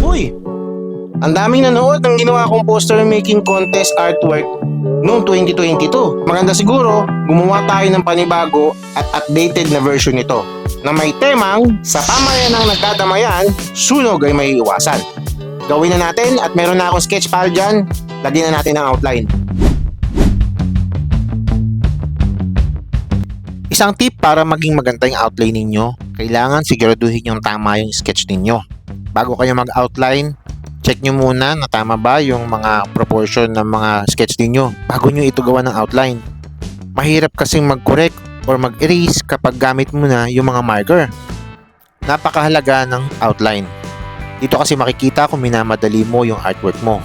Uy! Ang daming nanood ng ginawa kong poster making contest artwork noong 2022. Maganda siguro, gumawa tayo ng panibago at updated na version nito na may temang sa pamayan ng nagdadamayan, sunog ay may iwasan. Gawin na natin at meron na akong sketch file dyan. Lagyan na natin ang outline. Isang tip para maging maganda yung outline ninyo, kailangan siguraduhin yung tama yung sketch ninyo. Bago kayo mag-outline, check nyo muna na tama ba yung mga proportion ng mga sketch ninyo bago nyo ito gawa ng outline. Mahirap kasing mag-correct or mag-erase kapag gamit mo na yung mga marker. Napakahalaga ng outline. Dito kasi makikita kung minamadali mo yung artwork mo.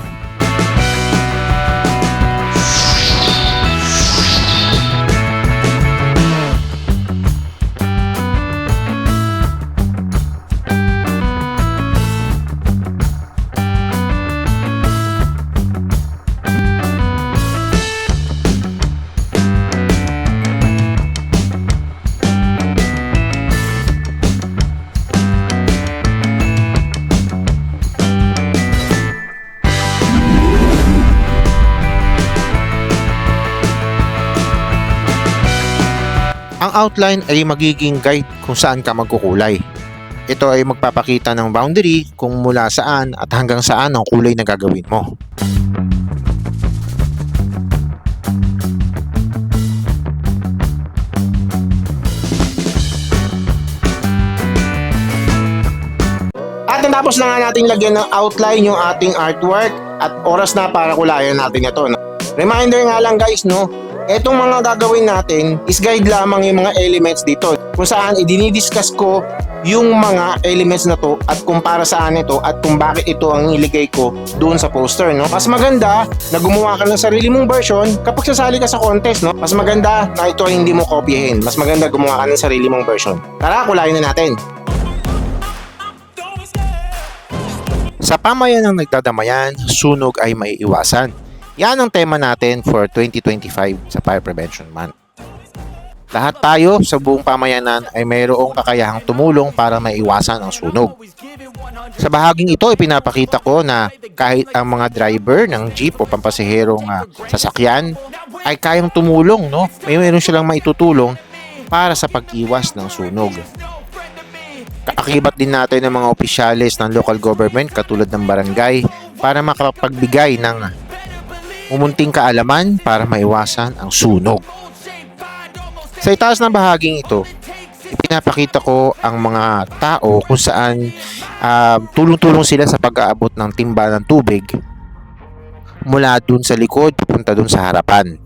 Ang outline ay magiging guide kung saan ka magkukulay. Ito ay magpapakita ng boundary kung mula saan at hanggang saan ang kulay na gagawin mo. At natapos na nga natin lagyan ng outline yung ating artwork at oras na para kulayan natin ito. Reminder nga lang guys, no? Etong mga gagawin natin is guide lamang yung mga elements dito. Kung saan idinidiscuss ko yung mga elements na to at kung para saan ito at kung bakit ito ang iligay ko doon sa poster no? Mas maganda na gumawa ka ng sarili mong version kapag sasali ka sa contest no? Mas maganda na ito ay hindi mo kopyahin. Mas maganda gumawa ka ng sarili mong version. Tara kulayan na natin. Sa pamayan ng nagdadamayan, sunog ay may iwasan. Yan ang tema natin for 2025 sa Fire Prevention Month. Lahat tayo sa buong pamayanan ay mayroong kakayahang tumulong para maiwasan ang sunog. Sa bahaging ito, ipinapakita ko na kahit ang mga driver ng jeep o pampasaherong ah, sasakyan ay kayang tumulong, no? May meron silang maitutulong para sa pag-iwas ng sunog. Kaakibat din natin ng mga opisyalis ng local government katulad ng barangay para makapagbigay ng umunting kaalaman para maiwasan ang sunog. Sa itaas ng bahaging ito, ipinapakita ko ang mga tao kung saan ah, tulong-tulong sila sa pag-aabot ng timba ng tubig mula dun sa likod papunta dun sa harapan.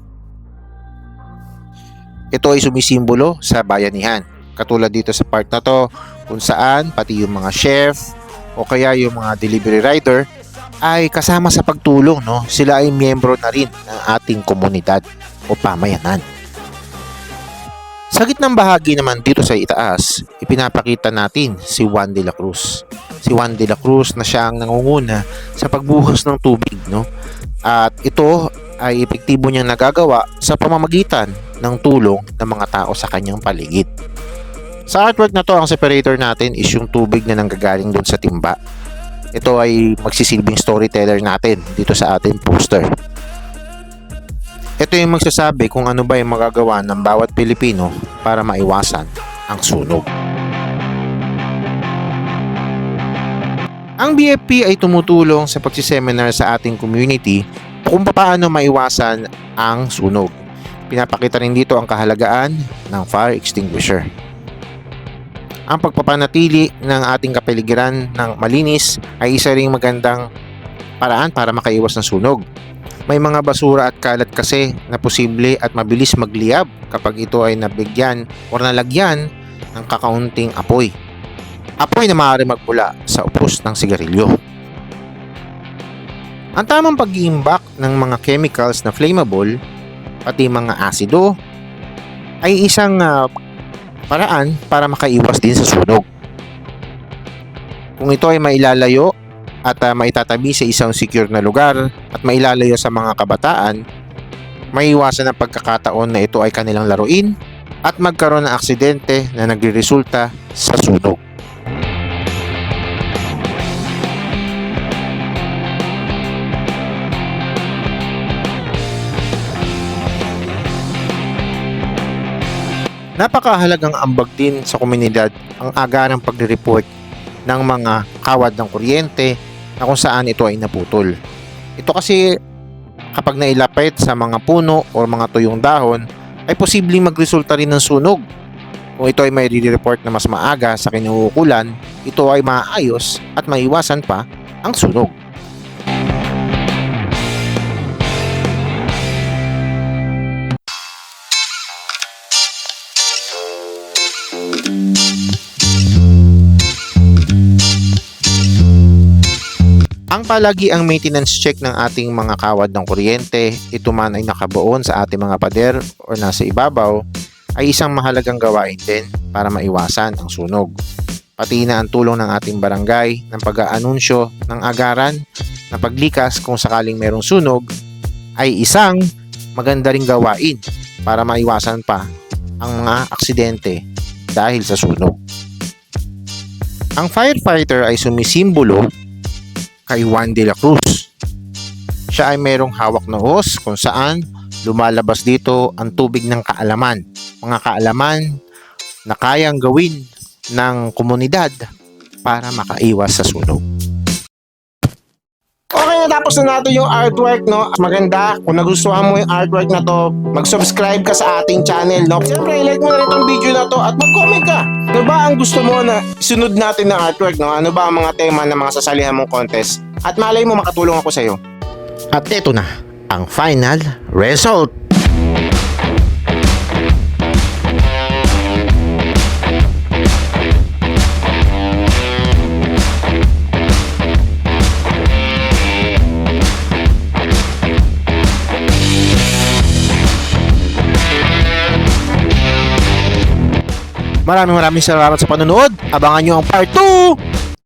Ito ay sumisimbolo sa bayanihan. Katulad dito sa part na to kung saan pati yung mga chef o kaya yung mga delivery rider ay kasama sa pagtulong no? Sila ay miyembro na rin ng ating komunidad o pamayanan. Sa gitnang bahagi naman dito sa itaas ipinapakita natin si Juan de la Cruz. Si Juan de la Cruz na siya ang nangunguna sa pagbuhos ng tubig no? At ito ay epektibo niyang nagagawa sa pamamagitan ng tulong ng mga tao sa kanyang paligid. Sa artwork na to, ang separator natin is yung tubig na nanggagaling doon sa timba. Ito ay magsisilbing storyteller natin dito sa ating poster. Ito yung magsasabi kung ano ba yung magagawa ng bawat Pilipino para maiwasan ang sunog. Ang BFP ay tumutulong sa pagsiseminar sa ating community kung paano maiwasan ang sunog. Pinapakita rin dito ang kahalagaan ng fire extinguisher ang pagpapanatili ng ating kapaligiran ng malinis ay isa ring magandang paraan para makaiwas ng sunog. May mga basura at kalat kasi na posible at mabilis magliyab kapag ito ay nabigyan o nalagyan ng kakaunting apoy. Apoy na maaari magmula sa upos ng sigarilyo. Ang tamang pag-iimbak ng mga chemicals na flammable, pati mga asido, ay isang ah, paraan para makaiwas din sa sunog. Kung ito ay mailalayo at uh, maitatabi sa isang secure na lugar at mailalayo sa mga kabataan, may iwasan ang pagkakataon na ito ay kanilang laruin at magkaroon ng aksidente na nagreresulta sa sunog. Napakahalagang ambag din sa komunidad ang agarang pagre-report ng mga kawad ng kuryente na kung saan ito ay naputol. Ito kasi kapag nailapit sa mga puno o mga tuyong dahon ay posibleng magresulta rin ng sunog. Kung ito ay may report na mas maaga sa kinukulan, ito ay maayos at maiwasan pa ang sunog. Ang palagi ang maintenance check ng ating mga kawad ng kuryente, ito man ay nakabuon sa ating mga pader o nasa ibabaw, ay isang mahalagang gawain din para maiwasan ang sunog. Pati na ang tulong ng ating barangay ng pag-aanunsyo ng agaran na paglikas kung sakaling merong sunog ay isang maganda ring gawain para maiwasan pa ang mga aksidente dahil sa sunog. Ang firefighter ay sumisimbolo kay Juan de la Cruz. Siya ay merong hawak na hose kung saan lumalabas dito ang tubig ng kaalaman. Mga kaalaman na kayang gawin ng komunidad para makaiwas sa sunog. Natapos na natin yung artwork, no? Maganda. Kung nagustuhan mo yung artwork na to, mag-subscribe ka sa ating channel, no? Siyempre, like mo na rin video na to at mag-comment ka. Ano ba ang gusto mo na sunod natin na artwork, no? Ano ba ang mga tema ng mga sasalihan mong contest? At malay mo makatulong ako sa'yo. At ito na, ang final result. Maraming maraming salamat sa panonood. Abangan nyo ang part 2